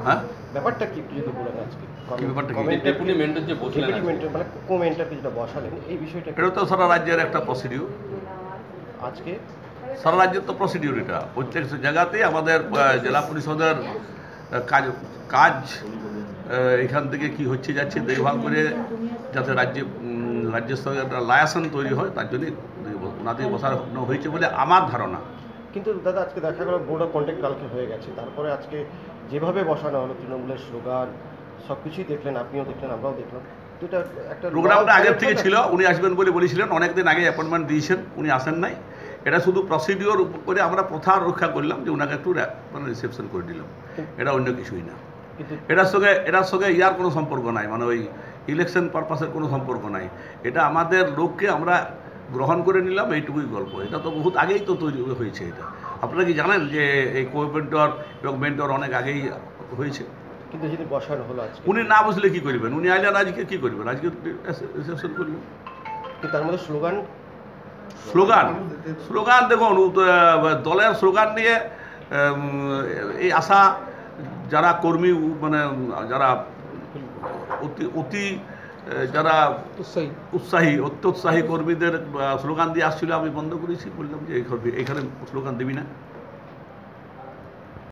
হ্যাঁ? ব্যাপারটা কি একটু যদি বলেন আজকে? কি ব্যাপারটা কি? ডেপুটি মেন্টর যে বসলেন ডেপুটি মেন্টর মানে কো মেন্টরকে যেটা বসালেন এই বিষয়টা এটা তো সারা রাজ্যের একটা প্রসিডিউর আজকে? সারা রাজ্যের তো প্রসিডিউর এটা। প্রত্যেক জায়গাতেই আমাদের জেলা পরিষদের কাজ কাজ এখান থেকে কি হচ্ছে যাচ্ছে দেখভাল করে যাতে রাজ্যে উম, রাজ্যের সঙ্গে একটা লায়াসন তৈরি হয় তার জন্যই ওনাদের বসানো হয়েছে বলে আমার ধারণা। কিন্তু দাদা আজকে দেখা গেল বোর্ড অফ কন্ট্যাক্ট কালকে হয়ে গেছে। তারপরে আজকে যেভাবে বসানো হলো তৃণমূলের স্লোগান সব কিছুই দেখলেন আপনিও দেখলেন আমরাও দেখলাম। এটা একটা প্রোগ্রামটা আগের থেকে ছিল উনি আসবেন বলে বলেছিলেন অনেকদিন আগে অ্যাপয়েন্টমেন্ট দিয়েছেন উনি আসেন নাই। এটা শুধু প্রসিডিওর করে আমরা প্রথা রক্ষা করলাম যে ওনাকে একটু মানে রিসেপশন করে দিলাম। এটা অন্য কিছুই না। এটার সঙ্গে এটার সঙ্গে ইয়ার কোনো সম্পর্ক নাই মানে ওই ইলেকশন পারপাসের কোনো সম্পর্ক নাই। এটা আমাদের লোককে আমরা গ্রহণ করে নিলাম এইটুকুই গল্প। এটা তো বহুত আগেই তো তৈরি হয়েছে এটা। আপনারা কি জানেন যে এই কো মেন্টর এবং মেন্টর অনেক আগেই হয়েছে? কিন্তু যদি বসানো হলো আজকে। উনি না বুঝলে কি করবেন? উনি আইলেন আজকে কি করবেন? আজকে রিসেপশন করবেন তার মধ্যে স্লোগান? স্লোগান? স্লোগান দেখুন দলের স্লোগান নিয়ে এই আশা যারা কর্মী মানে যারা অতি অতি যারা উৎসাহী। অত্যুৎসাহী কর্মীদের স্লোগান দিয়ে আসছিল আমি বন্ধ করেছি বললাম যে এই কর্মী এখানে স্লোগান দিবি না।